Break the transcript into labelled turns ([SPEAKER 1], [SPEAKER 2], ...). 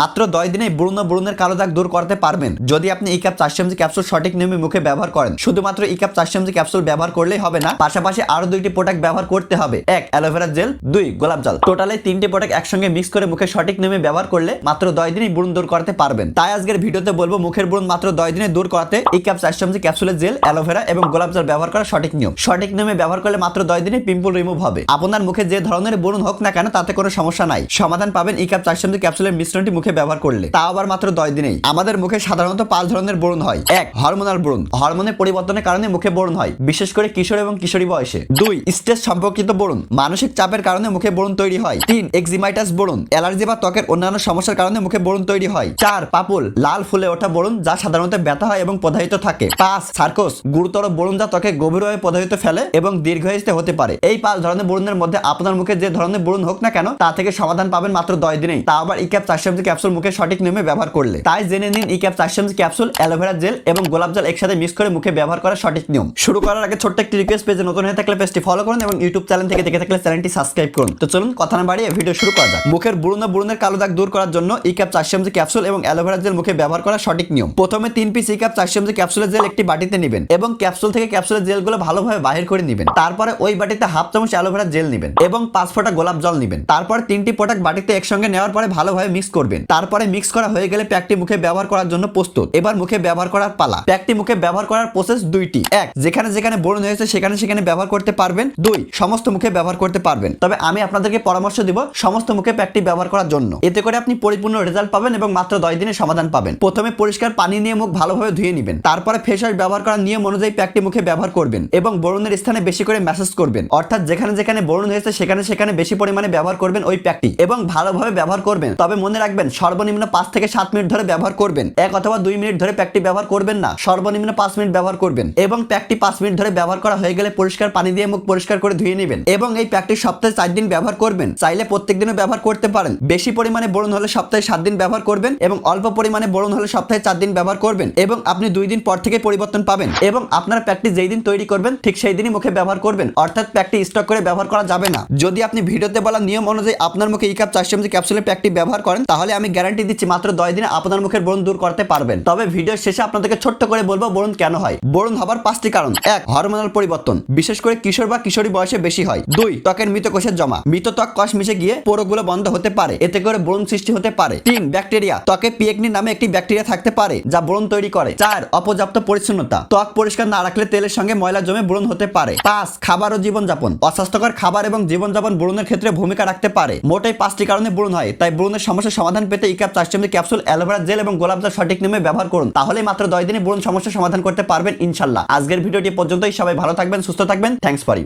[SPEAKER 1] মাত্র দশ দিনে ব্রুন ও ব্রুনের কালো দাগ দূর করতে পারবেন। যদি আপনি এই এমজি ক্যাপসুল সঠিক নিয়মে মুখে ব্যবহার করেন। শুধুমাত্র এই এমজি ক্যাপসুল ব্যবহার করলেই হবে না, পাশাপাশি আরও দুইটি প্রোডাক্ট ব্যবহার করতে হবে। এক অ্যালোভেরা জেল দুই, গোলাপ জল। টোটালে তিনটি প্রোডাক্ট একসঙ্গে মিক্স করে মুখে সঠিক নিয়মে ব্যবহার করলে মাত্র দশ দিনই ব্রুন দূর করতে পারবেন। তাই আজকের ভিডিওতে বলব, মুখের ব্রুন মাত্র দশ দিনে দূর করাতে এই কাপ চারশো ক্যাপসুলের জেল অ্যালোভেরা এবং গোলাপ জল ব্যবহার করা সঠিক নিয়ম। সঠিক নিয়মে ব্যবহার করলে মাত্র দশ দিনে পিম্পল রিমুভ হবে। আপনার মুখে যে ধরনের ব্রণ হোক না কেন, তাতে কোনো সমস্যা নাই। সমাধান পাবেন এই এমজি ক্যাপসুলের মিশ্রণটি মুখে ব্যবহার করলে তা আবার মাত্র দশ দিনেই। আমাদের মুখে সাধারণত পাঁচ ধরনের ব্রণ হয়। এক, হরমোনাল ব্রণ। হরমোনের পরিবর্তনের কারণে মুখে ব্রণ হয়, বিশেষ করে কিশোর এবং কিশোরী বয়সে। দুই, স্ট্রেস সম্পর্কিত ব্রণ। মানসিক চাপের কারণে মুখে ব্রণ তৈরি হয়। তিন, এক্সিমাইটাস ব্রণ। অ্যালার্জি বা ত্বকের অন্যান্য সমস্যার কারণে মুখে ব্রণ তৈরি হয়। চার, পাপুল। লাল ফুলে ওঠা ব্রণ, যা সাধারণত ব্যথা হয় এবং প্রদাহিত থাকে। পাঁচ, সার্কোস। গুরুতর ব্রণ যা ত্বকে গভীরভাবে প্রদাহিত ফেলে এবং দীর্ঘস্থায়ী হতে পারে। এই পাঁচ ধরনের ব্রণের মধ্যে আপনার মুখে যে ধরনের ব্রণ হোক না কেন, তা থেকে সমাধান পাবেন মাত্র দশ দিনেই। তা আবার ই ক্যাপ চারশো এমজি ক্যাপসুল মুখে সঠিক নিয়মে ব্যবহার করলে। তাই জেনে নিন E cap MG capsule aloe vera gel এবং গোলাপ জল একসাথে মিক্স করে মুখে ব্যবহার করার সঠিক নিয়ম। শুরু করার আগে ছোট্ট একটি রিকোয়েস্ট পেজে নতুন হয়ে থাকলে পেজটি ফলো করুন এবং ইউটিউব চ্যানেল থেকে দেখে থাকলে চ্যানেলটি সাবস্ক্রাইব করুন। তো চলুন কথা না বাড়িয়ে ভিডিও শুরু করা যাক। মুখের বুড়ুন বুড়ুনের কালো দাগ দূর করার জন্য ই ক্যাপ চারশো এমজি ক্যাপসুল এবং অ্যালোভেরা জেল মুখে ব্যবহার করা সঠিক নিয়ম। প্রথমে তিন পিস ই ক্যাপ চারশো এমজি ক্যাপসুলের জেল একটি বাটিতে নেবেন এবং ক্যাপসুল থেকে ক্যাপসুলের জেলগুলো ভালোভাবে বাহির করে নেবেন। তারপরে ওই বাটিতে হাফ চামচ অ্যালোভেরা জেল নেবেন এবং পাঁচ ফোঁটা গোলাপ জল নেবেন। তারপর তিনটি প্রোডাক্ট বাটিতে একসঙ্গে নেওয়ার পরে ভালোভাবে মিক্স করবেন। তারপরে মিক্স করা হয়ে গেলে প্যাকটি মুখে ব্যবহার করার জন্য প্রস্তুত। এবার মুখে ব্যবহার করার পালা। প্যাকটি মুখে ব্যবহার করার প্রসেস দুইটি। এক, যেখানে যেখানে ব্রণ হয়েছে সেখানে সেখানে ব্যবহার করতে পারবেন। দুই, সমস্ত মুখে ব্যবহার করতে পারবেন। তবে আমি আপনাদেরকে পরামর্শ দিব সমস্ত মুখে প্যাকটি ব্যবহার করার জন্য। এতে করে আপনি পরিপূর্ণ রেজাল্ট পাবেন এবং মাত্র দশ দিনের সমাধান পাবেন। প্রথমে পরিষ্কার পানি নিয়ে মুখ ভালোভাবে ধুয়ে নেবেন। তারপরে ফেস ওয়াশ ব্যবহার করার নিয়ম অনুযায়ী প্যাকটি মুখে ব্যবহার করবেন এবং ব্রণের স্থানে বেশি করে ম্যাসেজ করবেন। অর্থাৎ যেখানে যেখানে ব্রণ হয়েছে সেখানে সেখানে বেশি পরিমাণে ব্যবহার করবেন ওই প্যাকটি এবং ভালোভাবে ব্যবহার করবেন। তবে মনে রাখবেন সর্বনিম্ন পাঁচ থেকে সাত মিনিট ধরে ব্যবহার করবেন। এক অথবা দুই মিনিট ধরে প্যাকটি ব্যবহার করবেন না। সর্বনিম্ন পাঁচ মিনিট ব্যবহার করবেন এবং প্যাকটি পাঁচ মিনিট ধরে ব্যবহার করা হয়ে গেলে পরিষ্কার পানি দিয়ে মুখ পরিষ্কার করে ধুয়ে নেবেন এবং এই প্যাকটি সপ্তাহে চার দিন ব্যবহার করবেন। চাইলে প্রত্যেক দিনও ব্যবহার করতে পারেন। বেশি পরিমাণে ব্রণ হলে সপ্তাহে সাত দিন ব্যবহার করবেন এবং অল্প পরিমাণে ব্রণ হলে সপ্তাহে চার দিন ব্যবহার করবেন এবং আপনি দুই দিন পর থেকে পরিবর্তন পাবেন এবং আপনার প্যাকটি যেই দিন তৈরি করবেন, ঠিক সেই দিনই মুখে ব্যবহার করবেন। অর্থাৎ প্যাকটি স্টক করে ব্যবহার করা যাবে না। যদি আপনি ভিডিওতে বলা নিয়ম অনুযায়ী আপনার মুখে ই কাপ চারশো এমজি ক্যাপসুলের প্যাকটি ব্যবহার করেন, তাহলে আমি গ্যারান্টি দিচ্ছি মাত্র দশ দিনে আপনার মুখের ব্রণ দূর করতে পারবেন। তবে ভিডিওর শেষে আপনাদেরকে ছোট্ট করে বলব ব্রণ কেন হয়? ব্রণ হবার পাঁচটি কারণ। এক হরমোনাল পরিবর্তন। বিশেষ করে কিশোর বা কিশোরী বয়সে বেশি হয়। দুই, ত্বকের মৃত কোষের জমা। মৃত ত্বক কষ মিশে গিয়ে পোরোগুলো বন্ধ হতে পারে। এতে করে ব্রণ সৃষ্টি হতে পারে। তিন, ব্যাকটেরিয়া। ত্বকে পিএকনি নামে একটি ব্যাকটেরিয়া থাকতে পারে, যা ব্রণ তৈরি করে। চার, অপর্যাপ্ত পরিচ্ছন্নতা। ত্বক পরিষ্কার না রাখলে তেলের সঙ্গে ময়লা জমে ব্রণ হতে পারে। পাঁচ, খাবার ও জীবনযাপন। অস্বাস্থ্যকর খাবার এবং জীবনযাপন ব্রণের ক্ষেত্রে ভূমিকা রাখতে পারে। মোটেই পাঁচটি কারণে ব্রণ হয়, তাই ব্রণের সমস্যার সমাধান পেতে ইকাপ চারশো ক্যাপসুল, অ্যালোভেরা জেল এবং গোলাপ জল সঠিক নিয়মে ব্যবহার করুন। তাহলে মাত্র দশ দিনে ব্রণ সমস্যার সমাধান করতে পারবেন ইনশাল্লাহ। আজকের ভিডিওটি পর্যন্তই। সবাই ভালো থাকবেন, সুস্থ থাকবেন। Thanks for you.